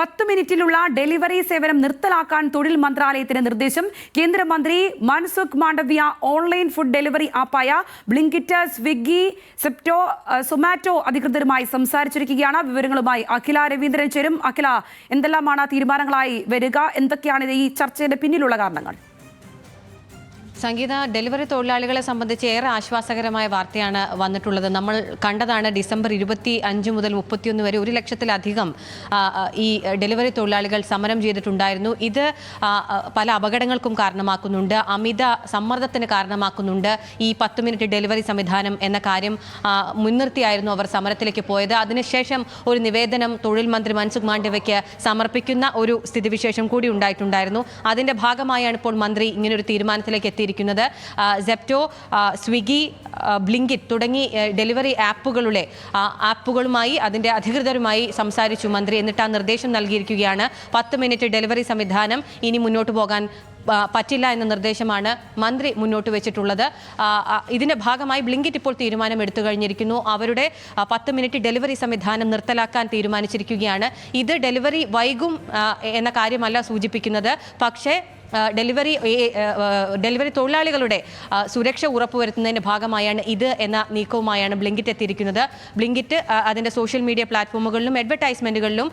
പത്ത് മിനിറ്റിലുള്ള ഡെലിവറി സേവനം നിർത്തലാക്കാൻ തൊഴിൽ മന്ത്രാലയത്തിന് നിർദ്ദേശം. കേന്ദ്രമന്ത്രി Mansukh Mandaviya online food delivery ആപ്പായ Blinkit Swiggy Zepto Zomato അധികൃതരുമായി സംസാരിച്ചിരിക്കുകയാണ്. വിവരങ്ങളുമായി അഖില രവീന്ദ്രൻ ചേരും. അഖില എന്തെല്ലാമാണ് തീരുമാനങ്ങളായി വരിക? എന്തൊക്കെയാണ് ഈ ചർച്ചയുടെ പിന്നിലുള്ള കാരണങ്ങൾ? സംഗീത ഡെലിവറി തൊഴിലാളികളെ സംബന്ധിച്ച് ഏറെ ആശ്വാസകരമായ വാർത്തയാണ് വന്നിട്ടുള്ളത്. നമ്മൾ കണ്ടതാണ് ഡിസംബർ ഇരുപത്തി അഞ്ച് മുതൽ മുപ്പത്തിയൊന്ന് വരെ ഒരു ലക്ഷത്തിലധികം ഈ ഡെലിവറി തൊഴിലാളികൾ സമരം ചെയ്തിട്ടുണ്ടായിരുന്നു. ഇത് പല അപകടങ്ങൾക്കും കാരണമാക്കുന്നുണ്ട്. അമിത സമ്മർദ്ദത്തിന് കാരണമാക്കുന്നുണ്ട് ഈ പത്ത് മിനിറ്റ് ഡെലിവറി സംവിധാനം എന്ന കാര്യം മുൻനിർത്തിയായിരുന്നു അവർ സമരത്തിലേക്ക് പോയത്. അതിനുശേഷം ഒരു നിവേദനം തൊഴിൽ മന്ത്രി മൻസുഖ് മാണ്ഡവയ്ക്ക് സമർപ്പിക്കുന്ന ഒരു സ്ഥിതിവിശേഷം കൂടി ഉണ്ടായിട്ടുണ്ടായിരുന്നു. അതിന്റെ ഭാഗമായാണ് ഇപ്പോൾ മന്ത്രി ഇങ്ങനൊരു തീരുമാനത്തിലേക്ക് എത്തിയിരിക്കുന്നത്. ആ, സെപ്റ്റോ സ്വിഗി സ്വിഗ്ഗി ബ്ലിങ്കിറ്റ് തുടങ്ങി ഡെലിവറി ആപ്പുകളുടെ ആപ്പുകളുമായി അതിന്റെ അധികൃതരുമായി സംസാരിച്ചു മന്ത്രി എന്നിട്ട് ആ നിർദ്ദേശം നൽകിയിരിക്കുകയാണ്. പത്ത് മിനിറ്റ് ഡെലിവറി സംവിധാനം ഇനി മുന്നോട്ട് പോകാൻ പറ്റില്ല എന്ന നിർദ്ദേശമാണ് മന്ത്രി മുന്നോട്ട് വെച്ചിട്ടുള്ളത്. ഇതിന്റെ ഭാഗമായി ബ്ലിങ്കിറ്റ് ഇപ്പോൾ തീരുമാനം എടുത്തു കഴിഞ്ഞിരിക്കുന്നു. അവരുടെ പത്ത് മിനിറ്റ് ഡെലിവറി സംവിധാനം നിർത്തലാക്കാൻ തീരുമാനിച്ചിരിക്കുകയാണ്. ഇത് ഡെലിവറി വൈകും എന്ന കാര്യമല്ല സൂചിപ്പിക്കുന്നത്. പക്ഷേ ഡെലിവറി ഡെലിവറി തൊഴിലാളികളുടെ സുരക്ഷ ഉറപ്പുവരുത്തുന്നതിന്റെ ഭാഗമായാണ് ഇത് എന്ന നീക്കവുമായാണ് ബ്ലിങ്കിറ്റ് എത്തിയിരിക്കുന്നത്. ബ്ലിങ്കിറ്റ് അതിന്റെ സോഷ്യൽ മീഡിയ പ്ലാറ്റ്ഫോമുകളിലും അഡ്വർടൈസ്മെന്റുകളിലും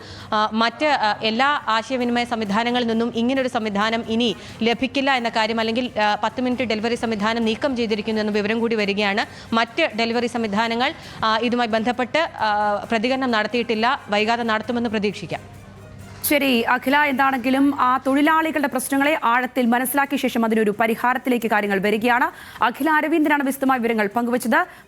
മറ്റ് എല്ലാ ആശയവിനിമയ സംവിധാനങ്ങളിൽ നിന്നും ഇങ്ങനൊരു സംവിധാനം ഇനി ലഭിക്കില്ല എന്ന കാര്യം അല്ലെങ്കിൽ പത്ത് മിനിറ്റ് ഡെലിവറി സംവിധാനം നീക്കം ചെയ്തിരിക്കുന്നു എന്ന വിവരം കൂടി വരികയാണ്. മറ്റ് ഡെലിവറി സംവിധാനങ്ങൾ ഇതുമായി ബന്ധപ്പെട്ട് പ്രതികരണം നടത്തിയിട്ടില്ല. വൈകാതെ നടത്തുമെന്ന് പ്രതീക്ഷിക്കാം. ശരി അഖില എന്താണെങ്കിലും ആ തൊഴിലാളികളുടെ പ്രശ്നങ്ങളെ ആഴത്തിൽ മനസ്സിലാക്കിയ ശേഷം അതിനൊരു പരിഹാരത്തിലേക്ക് കാര്യങ്ങൾ വരികയാണ്. അഖില അരവിന്ദനാണ് വിശദമായ വിവരങ്ങൾ പങ്കുവച്ചത്.